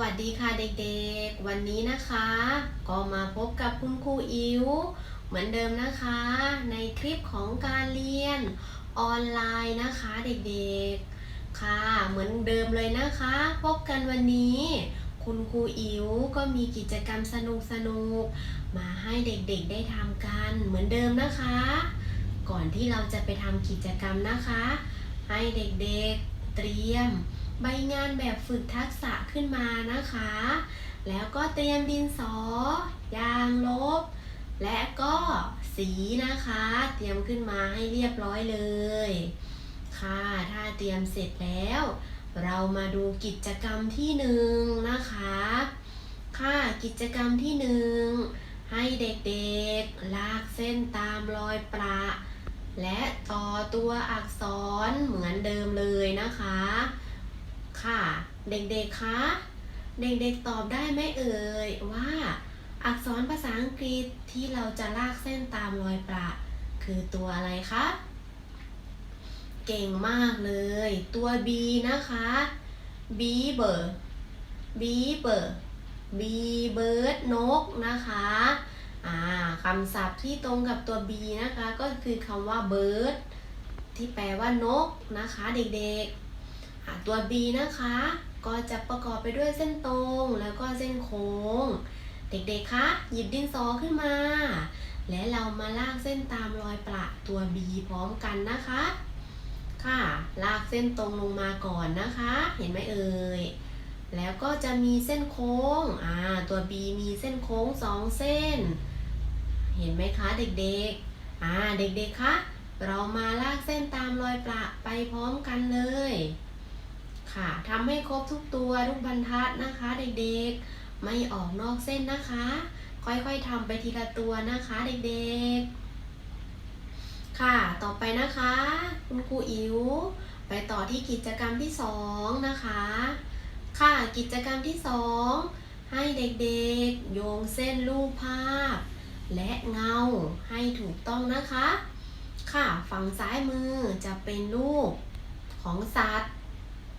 วัสดีค่ะเด็กๆ วันนี้นะคะ ก็มาพบกับคุณครูอิ๋วเหมือนเดิมนะคะ ในคลิปของการเรียนออนไลน์นะคะเด็กๆค่ะ เหมือนเดิมเลยนะคะ พบกันวันนี้ คุณครูอิ๋วก็มีกิจกรรมสนุกๆมาให้เด็กๆได้ทำกันเหมือนเดิมนะคะ ก่อนที่เราจะไปทำกิจกรรมนะคะ ให้เด็กๆเตรียม ใบงานแบบฝึกทักษะขึ้นมานะคะ แล้วก็เตรียมดินสอ ยางลบ และก็สีนะคะ เตรียมขึ้นมาให้เรียบร้อยเลย ค่ะ ถ้าเตรียมเสร็จแล้ว เรามาดูกิจกรรมที่หนึ่งนะคะ ค่ะ กิจกรรมที่หนึ่งให้เด็กๆ ลากเส้นตามรอยประ และต่อตัวอักษรเหมือนเดิมเลยนะคะ ค่ะ เด็กๆ คะ เด็กๆ ตอบได้ไหมเอ่ยว่า อักษรภาษาอังกฤษที่เราจะลากเส้นตามรอยประ คือตัวอะไรคะเก่งมากเลย ตัว B นะคะ B เบอร์ B เบอร์ B เบิร์ดนกนะคะอ่าคำศัพท์ที่ตรงกับตัว B นะคะ ก็คือคำว่า bird ที่แปลว่านกนะคะเด็กๆ ตัว B นะคะ ก็จะประกอบไปด้วยเส้นตรงแล้วก็เส้นโค้ง เด็กๆ คะ หยิบดินสอขึ้นมา และเรามาลากเส้นตามรอยประตัว B พร้อมกันนะคะ ค่ะ ลากเส้นตรงลงมาก่อนนะคะ เห็นไหมเอ่ย แล้วก็จะมีเส้นโค้ง อ่า ตัว B มีเส้นโค้งสองเส้น เห็นไหมคะเด็กๆ อ่า เด็กๆ คะ เรามาลากเส้นตามรอยประไปพร้อมกันเลย ค่ะทำให้ครบทุกตัวทุกบรรทัดนะคะเด็กๆ ไม่ออกนอกเส้นนะคะ ค่อยๆทำไปทีละตัวนะคะเด็กๆ ค่ะต่อไปนะคะ คุณครูอิ๋วไปต่อที่กิจกรรมที่สองนะคะ ค่ะกิจกรรมที่สองให้เด็กๆ โยงเส้นรูปภาพ และเงาให้ถูกต้องนะคะ ค่ะฝั่งซ้ายมือจะเป็นรูปของสัตว์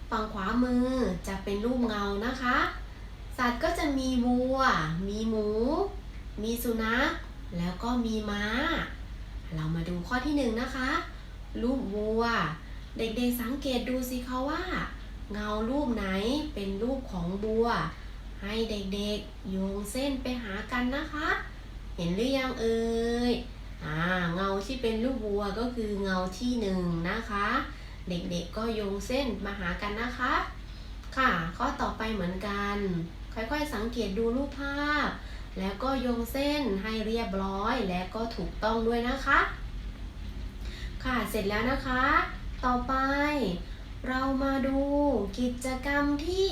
ฝั่งขวามือจะเป็นรูปเงานะคะ สัตว์ก็จะมีวัว มีหมู มีสุนัข แล้วก็มีม้า เรามาดูข้อที่หนึ่งนะคะ รูปวัว เด็กๆสังเกตดูสิคะว่า เงารูปไหนเป็นรูปของบัว ให้เด็กๆโยงเส้นไปหากันนะคะ เห็นหรือยังเอ่ยอ่าเงาที่เป็นรูปวัวก็คือเงาที่หนึ่งนะคะ เด็กๆก็โยงเส้นมาหากันนะคะ ค่ะข้อต่อไปเหมือนกัน ค่อยๆสังเกตดูรูปภาพ แล้วก็โยงเส้นให้เรียบร้อยและก็ถูกต้องด้วยนะคะ ค่ะเสร็จแล้วนะคะ ต่อไปเรามาดูกิจกรรมที่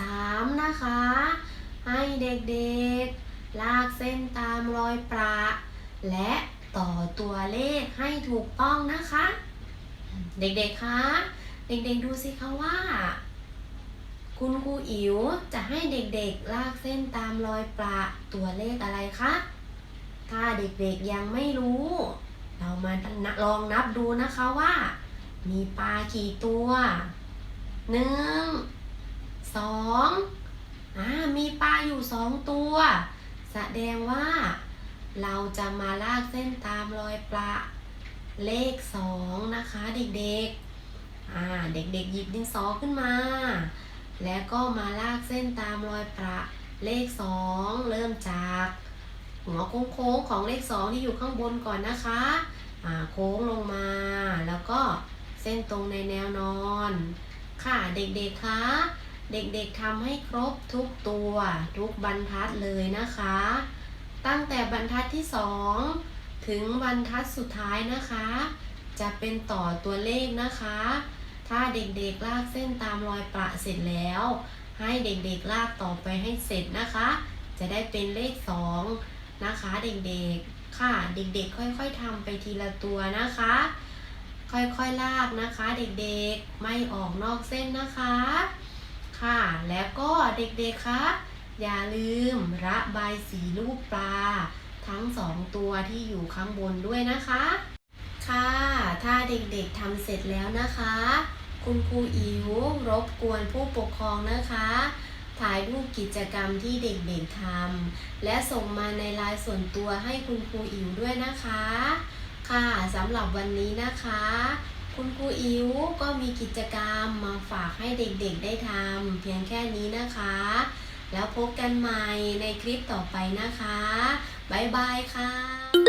3 นะคะ ให้เด็กๆ ลากเส้นตามรอยประ และต่อตัวเลขให้ถูกต้องนะคะ เด็กๆ คะ เด็กๆ ดูสิคะว่า คุณครูอิ๋วจะให้เด็กๆ ลากเส้นตามรอยประตัวเลขอะไรคะ ถ้าเด็กๆ ยังไม่รู้ เรามาลองนับดูนะคะว่า มีปลากี่ตัวหนึ่งสองอ่ามีปลาอยู่สองตัว แสดงว่า เราจะมาลากเส้นตามรอยปลา เลขสองนะคะเด็กๆ อ่าเด็กๆ หยิบดินสอขึ้นมา แล้วก็มาลากเส้นตามรอยประเลขสองเริ่มจากหัวโค้งๆของเลขสองที่อยู่ข้างบนก่อนนะคะ อ่าโค้งลงมา แล้วก็เส้นตรงในแนวนอน ค่ะเด็กๆคะเด็กๆทำให้ครบทุกตัวทุกบรรทัดเลยนะคะ ตั้งแต่บรรทัดที่สอง ถึงบรรทัดสุดท้ายนะคะ จะเป็นต่อตัวเลขนะคะ ถ้าเด็กๆลากเส้นตามรอยประเสร็จแล้ว ให้เด็กๆลากต่อไปให้เสร็จนะคะ จะได้เป็นเลขสองนะคะ เด็กๆค่ะเด็กๆ ค่อยๆทำไปทีละตัวนะคะ ค่อยๆลากนะคะ เด็กๆไม่ออกนอกเส้นนะคะ ค่ะแล้วก็เด็กๆคะอย่าลืมระบายสีรูปปลา ทั้งสองตัวที่อยู่ข้างบนด้วยนะคะ ค่ะ ถ้าเด็กๆทำเสร็จแล้วนะคะ คุณครูอิ๋วรบกวนผู้ปกครองนะคะ ถ่ายรูปกิจกรรมที่เด็กๆทำและส่งมาในไลน์ส่วนตัวให้คุณครูอิ๋วด้วยนะคะ ค่ะสำหรับวันนี้นะคะ คุณครูอิ๋วก็มีกิจกรรมมาฝากให้เด็กๆได้ทำเพียงแค่นี้นะคะ แล้วพบกันใหม่ในคลิปต่อไปนะคะ บายบายค่ะ